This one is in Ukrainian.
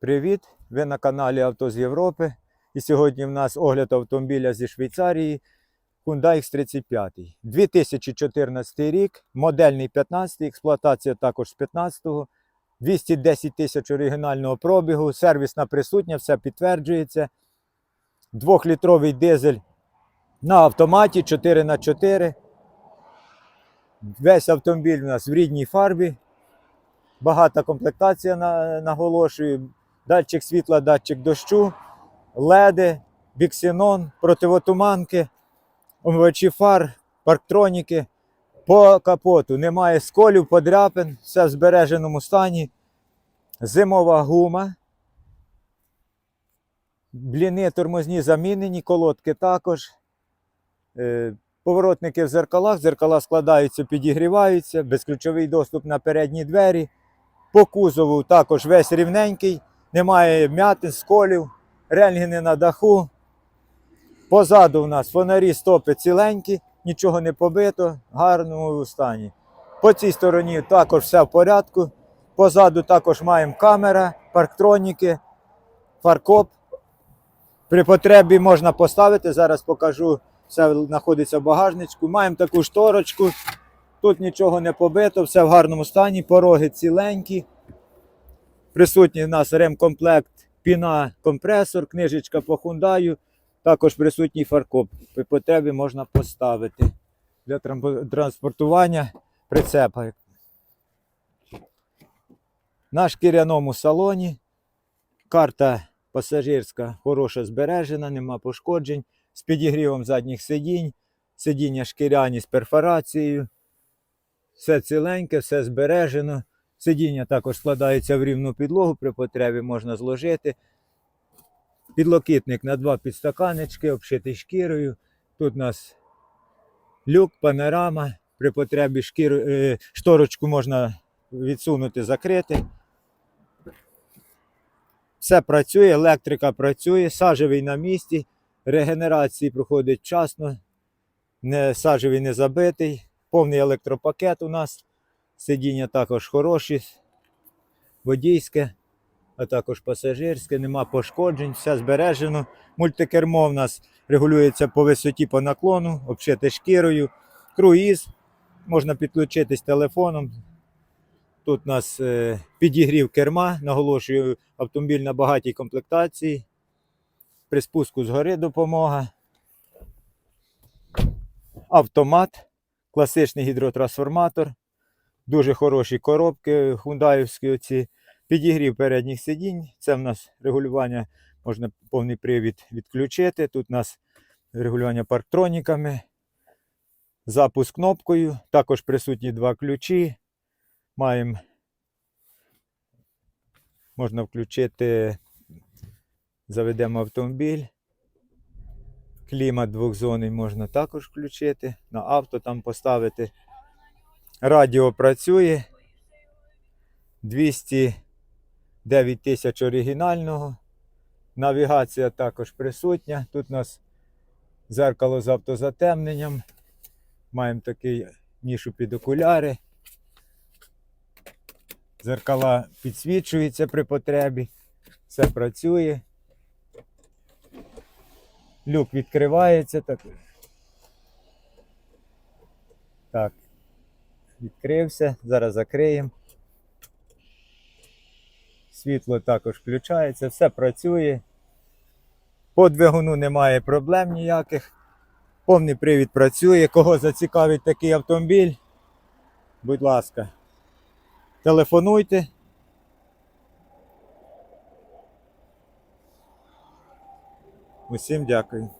Привіт! Ви на каналі Авто з Європи. І сьогодні в нас огляд автомобіля зі Швейцарії Hyundai X35. 2014 рік, модельний 15, експлуатація також з 15-го. 210 тисяч оригінального пробігу, сервісна присутня, все підтверджується. Двохлітровий дизель на автоматі 4х4. Весь автомобіль у нас в рідній фарбі. Багата комплектація на, наголошую. Датчик світла, датчик дощу, леди, біксенон, противотуманки, омивачі фар, парктроніки. По капоту немає сколів, подряпин, все в збереженому стані. Зимова гума. Бліни тормозні замінені, колодки також. Е, Поворотники в зеркалах, зеркала складаються, підігріваються, безключовий доступ на передні двері. По кузову також весь рівненький, немає м'ятин, сколів, рентгени на даху. Позаду у нас фонарі стопи ціленькі, нічого не побито, гарному стані. По цій стороні також все в порядку. Позаду також маємо камера, парктроніки, фаркоп. При потребі можна поставити, зараз покажу, все знаходиться в багажничку. Маємо таку шторочку. Тут нічого не побито, все в гарному стані, пороги ціленькі. Присутній у нас ремкомплект, піна, компресор, книжечка по хундаю. Також присутній фаркоп. При потребі можна поставити для транспортування прицепа. На шкіряному салоні. Карта пасажирська хороша збережена, нема пошкоджень. З підігрівом задніх сидінь, сидіння шкіряні з перфорацією. Все ціленьке, все збережено. Сидіння також складається в рівну підлогу, при потребі можна зложити. Підлокітник на два підстаканечки, обшитий шкірою. Тут у нас люк, панорама. При потребі шкір, е, шторочку можна відсунути, закрити. Все працює, електрика працює, сажевий на місці, регенерації проходить вчасно, не, сажевий не забитий, повний електропакет у нас. Сидіння також хороші, водійське, а також пасажирське, нема пошкоджень, все збережено. Мультикермо в нас регулюється по висоті по наклону, обшите шкірою, круїз, можна підключитись телефоном. Тут у нас е, підігрів керма, наголошую, автомобіль на багатій комплектації. При спуску згори допомога. Автомат, класичний гідротрансформатор. Дуже хороші коробки хундаївські оці. Підігрів передніх сидінь. Це в нас регулювання, можна повний привід відключити. Тут у нас регулювання парктроніками. Запуск кнопкою. Також присутні два ключі. Маємо. Можна включити, заведемо автомобіль. Клімат двохзонний можна також включити. На авто там поставити. Радіо працює. 209 тисяч оригінального. Навігація також присутня. Тут у нас зеркало з автозатемненням. Маємо такий нішу під окуляри. Зеркала підсвічуються при потребі. Все працює. Люк відкривається. Так. так. Відкрився. Зараз закриємо. Світло також включається, все працює. По двигуну немає проблем ніяких. Повний привід працює. Кого зацікавить такий автомобіль? Будь ласка, телефонуйте. Усім дякую.